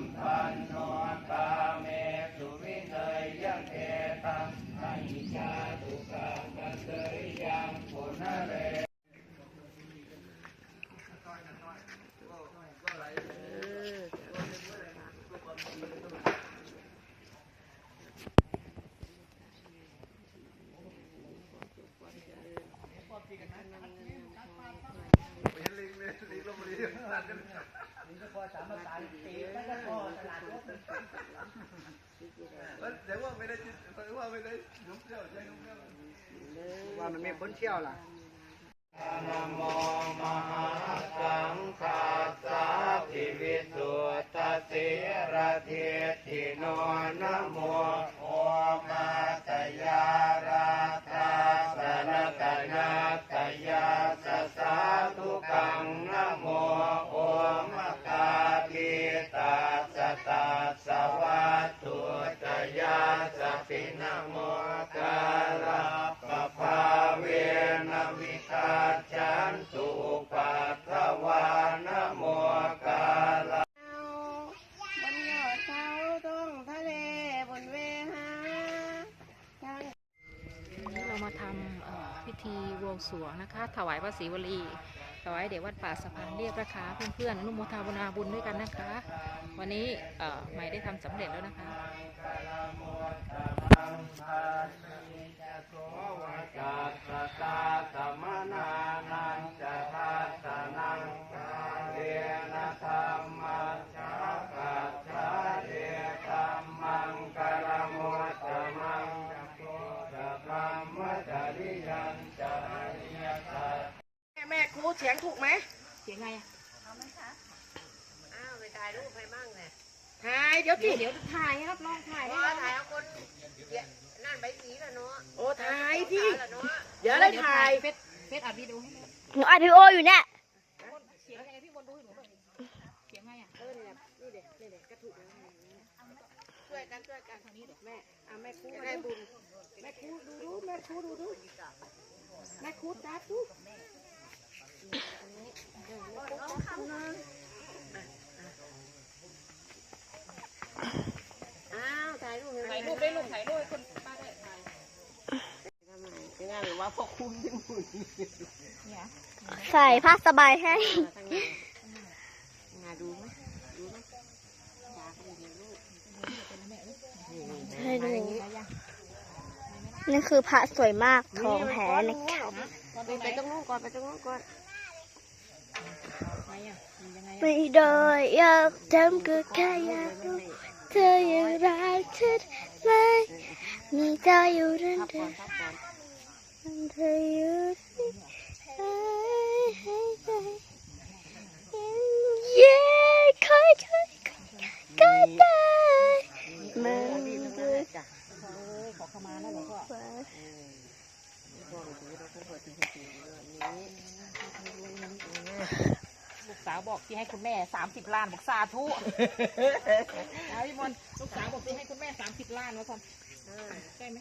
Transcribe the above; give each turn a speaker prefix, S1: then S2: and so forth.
S1: มปันโนตาเมสุวิเนยยังเอ
S2: ตังอิญชาตุกังกันเล
S1: ย
S2: ยังปุณเร
S3: ามจงกันนะ
S1: ลิงลบบุรีตัดกัน
S4: นี่ก็พอสามภาษาตีแล้วก็พอตลาดรถ
S1: แต่ว่าไม่ได้จิตแต่ว่าไม่ได้นุ่มเที่ยวใช่นุ่มเที่ยว
S4: ว่ามันไม่พ้นเที่ยวล่ะ
S2: นะโมมหาสังฆาสาธิวิสุทธสิระเทติโนนโม ยาสปินโมกาลาปภาเวนวิคาจันตุปัตวานโมกาลา
S3: บนยอดเขาตรงทะเลบนเวหา
S5: วันนี้เรามาทำพิธีวงสวงนะคะ ถวายพระศรีวลี ถวายเดี๋ยววัดป่าสะพานเรียบราคาเพื่อนๆอนุโมทนาบุญด้วยกันนะคะ วันนี้ใหม่ได้ทำสำเร็จแล้วนะคะ
S2: จัตตตาสม เสีย
S4: งถูกไหม
S5: เสียงไงอะ
S3: อ้าวไปถ่ายรูปให้มั่งเลย
S4: ถ่ายเดี๋ยว
S5: เดี๋
S4: ที่
S5: ยวเดี๋ยวถ่ายครับลองถ่าย
S3: เพ
S5: ให้
S3: ราะ
S5: ดู
S3: ถ่ายเอาคนเดี๋ยวนั่นใบสีแล้วเนาะ
S4: โอ้ถ่ายที่
S3: แล้วเนาะ
S4: เดี๋ยวได้ถ่าย
S5: เฟซเฟซอัดวิดีโอให้ดู
S6: หนูอัดวิดีโออยู่เนี่ย
S5: เสียงไงพี่บนดูให้หนูหน่อยเสียงไงอะ
S3: เออเนี่ยนี่เด็กนี่เด็กก็ถูกแล้วช่วยกันช่วยกันทางนี้เด็กแม่อะแม่ครูได้บุญ
S4: แม่ครูดูดูแม่ครูดูดูแม่ครูจับดู
S3: อ้าวถ่ายรูปให้
S5: ถ่ายรูปได้ลูกถ่ายรูปให้คนป้าได้ถ่าย
S3: ทำไมถึงอะหรือว่าพวกคุณเป็นบุญ
S5: เนี่ย
S6: ใส่ผ้าสบายให้
S3: ทางนี้งาดูไหมดูไหมอยากดูในรูป
S6: ให้ดู
S3: นี่
S6: นี่คือพระสวยมากทองแท้นะคะ
S3: ไปไปตรงนู้นก่อนไปตรงนู้นก่อน
S5: ไม่ได้
S6: อยากจำก็แค่อยากรู้เธอยังรักฉันไหมมีเธออยู่นั่นเธ
S3: อ
S6: อน
S3: พัน
S6: เธออยู่ที่ให้ให้ใจเย้ค่อยค่อยก็ได้มัน
S3: นี่
S6: เทั้
S3: งนั้นแหละจ้ะ
S5: ขอขมานะหลวงพ่อ
S6: กิด
S3: พวกถือเราก็เปิดถือถือนี้
S5: ลูกสาวบอกที่ให้คุณแม่สามสิบล้านบอกสาธุเอาพี่มนต์ลูกสาวบอกที่ให้คุณแม่สามสิบล้านวะท่านใช่ไหม